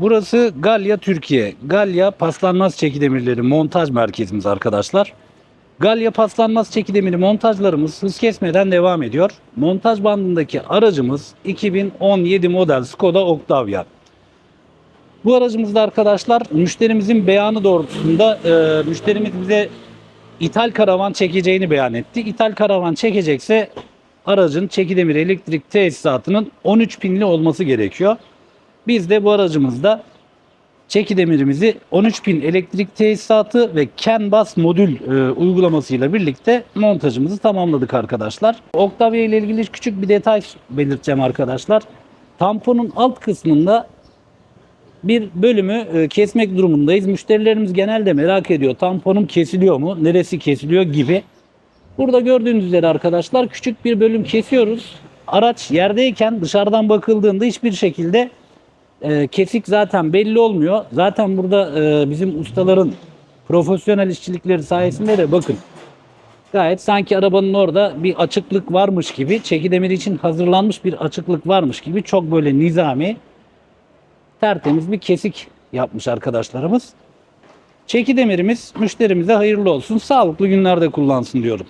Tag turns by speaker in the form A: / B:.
A: Burası Galya Türkiye. Galya paslanmaz çekidemirleri montaj merkezimiz arkadaşlar. Galya paslanmaz çekidemiri montajlarımız hız kesmeden devam ediyor. Montaj bandındaki aracımız 2017 model Skoda Octavia. Bu aracımızda arkadaşlar müşterimizin beyanı doğrultusunda e, müşterimiz bize ithal karavan çekeceğini beyan etti. İthal karavan çekecekse aracın çekidemir elektrik tesisatının 13 pinli olması gerekiyor. Biz de bu aracımızda çekidemirimizi 13 pin elektrik tesisatı ve CAN bus modül e, uygulamasıyla birlikte montajımızı tamamladık arkadaşlar. Octavia ile ilgili küçük bir detay belirteceğim arkadaşlar. Tamponun alt kısmında bir bölümü e, kesmek durumundayız. Müşterilerimiz genelde merak ediyor. Tamponum kesiliyor mu? Neresi kesiliyor gibi. Burada gördüğünüz üzere arkadaşlar küçük bir bölüm kesiyoruz. Araç yerdeyken dışarıdan bakıldığında hiçbir şekilde e, kesik zaten belli olmuyor. Zaten burada e, bizim ustaların profesyonel işçilikleri sayesinde de bakın gayet sanki arabanın orada bir açıklık varmış gibi çekidemir için hazırlanmış bir açıklık varmış gibi çok böyle nizami tertemiz bir kesik yapmış arkadaşlarımız. Çekidemirimiz müşterimize hayırlı olsun. Sağlıklı günlerde kullansın diyorum.